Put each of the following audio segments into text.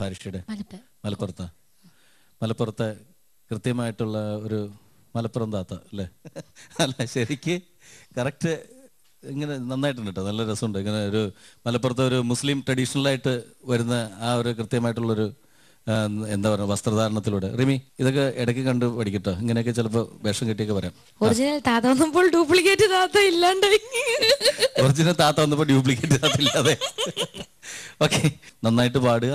ഫാരിഷയുടെ മലപ്പുറത്ത്. മലപ്പുറത്ത് കൃത്യമായിട്ടുള്ള ഒരു മലപ്പുറം താത്ത അല്ലേ? അല്ല ശരിക്ക് കറക്റ്റ് ഇങ്ങനെ നന്നായിട്ടുണ്ട് കേട്ടോ നല്ല രസമുണ്ട്. ഇങ്ങനെ ഒരു മലപ്പുറത്തെ ഒരു മുസ്ലിം ട്രഡീഷണലായിട്ട് വരുന്ന ആ ഒരു കൃത്യമായിട്ടുള്ളൊരു എന്താ പറയുക വസ്ത്രധാരണത്തിലൂടെ. റിമി ഇതൊക്കെ ഇടയ്ക്ക് കണ്ട് പഠിക്കട്ടോ. ഇങ്ങനെയൊക്കെ ചിലപ്പോൾ വേഷം കിട്ടിയൊക്കെ വരാം. ഒറിജിനൽ താത്ത വന്നപ്പോൾ ഡ്യൂപ്ലിക്കേറ്റ് താത്ത ഇല്ലാണ്ടായി ഒറിജിനൽ താത്ത വന്നപ്പോൾ ഡ്യൂപ്ലിക്കേറ്റ് താത്ത ഇല്ലാതെ. ഓക്കെ നന്നായിട്ട് പാടുക.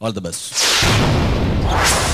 All the best.